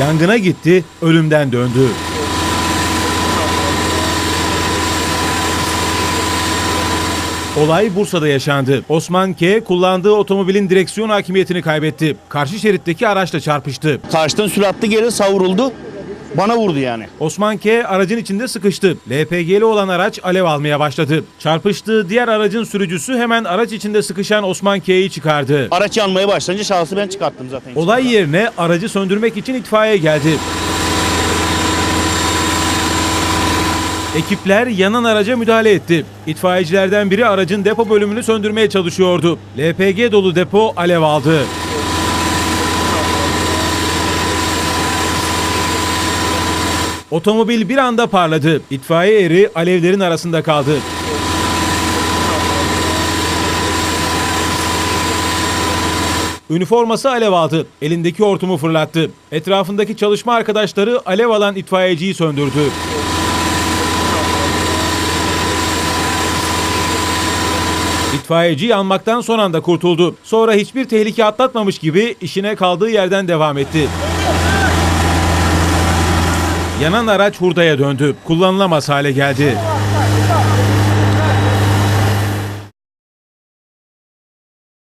Yangına gitti, ölümden döndü. Olay Bursa'da yaşandı. Osman K. kullandığı otomobilin direksiyon hakimiyetini kaybetti. Karşı şeritteki araçla çarpıştı. Karşıdan süratli geri savruldu. Bana vurdu yani. Osman K. aracın içinde sıkıştı. LPG'li olan araç alev almaya başladı. Çarpıştığı diğer aracın sürücüsü hemen araç içinde sıkışan Osman K.'yi çıkardı. Araç yanmaya başlayınca şahsı ben çıkarttım zaten. Olay yerine aracı söndürmek için itfaiye geldi. Ekipler yanan araca müdahale etti. İtfaiyecilerden biri aracın depo bölümünü söndürmeye çalışıyordu. LPG dolu depo alev aldı. Otomobil bir anda parladı. İtfaiye eri alevlerin arasında kaldı. Üniforması alev aldı. Elindeki hortumu fırlattı. Etrafındaki çalışma arkadaşları alev alan itfaiyeciyi söndürdü. İtfaiyeci yanmaktan son anda kurtuldu. Sonra hiçbir tehlike atlatmamış gibi işine kaldığı yerden devam etti. Yanan araç hurdaya döndü. Kullanılamaz hale geldi.